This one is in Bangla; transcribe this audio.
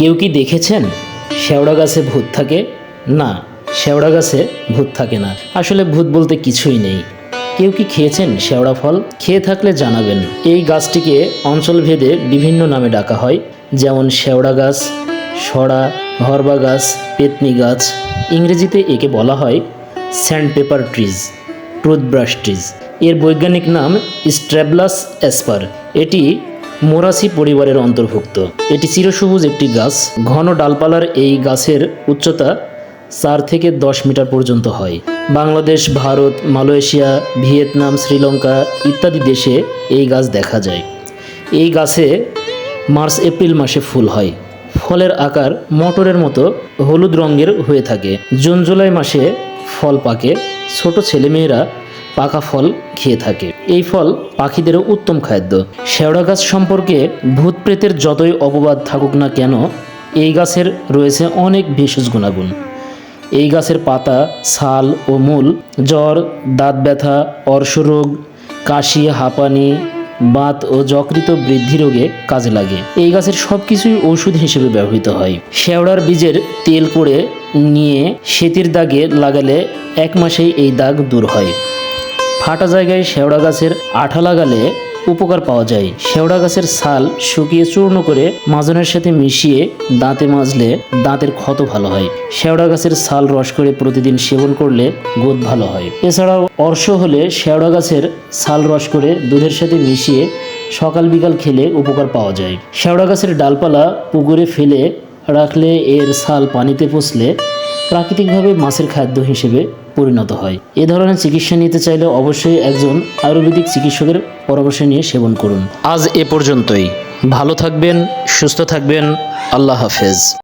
কেউ কি দেখেছেন? শেওড়া গাছে ভূত থাকে? না, শেওড়া গাছে ভূত থাকে না। আসলে ভূত বলতে কিছুই নেই। কেউ কি খেয়েছেন শেওড়া ফল? খেয়ে থাকলে জানাবেন। এই গাছটিকে অঞ্চলভেদে বিভিন্ন নামে ডাকা হয়, যেমন শেওড়া গাছ সরা হরবা গাছ, পেতনি গাছ। ইংরেজিতে একে বলা হয় sand paper trees, toothbrush trees. এর বৈজ্ঞানিক নাম স্ট্র্যাবলাস অ্যাসপার এটি মোরাসি পরিবারের অন্তর্ভুক্ত। এটি চিরসবুজ একটি গাছ। ঘন ডালপালার এই গাছের উচ্চতা চার থেকে দশ মিটার পর্যন্ত হয়। বাংলাদেশ, ভারত, মালয়েশিয়া, ভিয়েতনাম, শ্রীলঙ্কা ইত্যাদি দেশে এই গাছ দেখা যায়। এই গাছে মার্চ, এপ্রিল মাসে ফুল হয়। ফলের আকার মটরের মতো হলুদ রঙের হয়ে থাকে। জুন, জুলাই মাসে ফল পাকে। ছোট ছেলেমেয়েরা পাকা ফল খেয়ে থাকে। এই ফল পাখিদেরও উত্তম খাদ্য। শেওড়া গাছ সম্পর্কে ভূত প্রেতের যতই অপবাদ থাকুক না কেন, এই গাছের রয়েছে অনেক ভেষজ গুণাগুণ। এই গাছের পাতা, ছাল ও মূল, জ্বর, দাঁত ব্যথা, অর্শরোগ, কাশি, হাঁপানি, বাত ও যকৃত বৃদ্ধি রোগে কাজে লাগে। এই গাছের সব কিছুই ওষুধ হিসেবে ব্যবহৃত হয়। শেওড়ার বীজের তেল করে নিয়ে সেতির দাগে লাগালে এক মাসেই এই দাগ দূর হয়। ফাটা জায়গায় শেওড়া গাছের আঠা লাগালে উপকার পাওয়া যায়। শেওড়া গাছের ছাল শুকিয়ে চূর্ণ করে মাজনের সাথে মিশিয়ে দাঁতে মাজলে দাঁতের ক্ষত ভালো হয়। শেওড়া গাছের ছাল রস করে প্রতিদিন সেবন করলে গোদ ভালো হয়। এছাড়াও অর্শ হলে শেওড়া গাছের ছাল রস করে দুধের সাথে মিশিয়ে সকাল বিকাল খেলে উপকার পাওয়া যায়। শেওড়া গাছের ডালপালা পুকুরে ফেলে রাখলে এর ছাল পানিতে পচলে প্রাকৃতিকভাবে মাছের খাদ্য হিসেবে পরিণত হয়। এ ধরনের চিকিৎসা নিতে চাইলে অবশ্যই একজন আয়ুর্বেদিক চিকিৎসকের পরামর্শ নিয়ে সেবন করুন। আজ এ পর্যন্তই। ভালো থাকবেন, সুস্থ থাকবেন। আল্লাহ হাফেজ।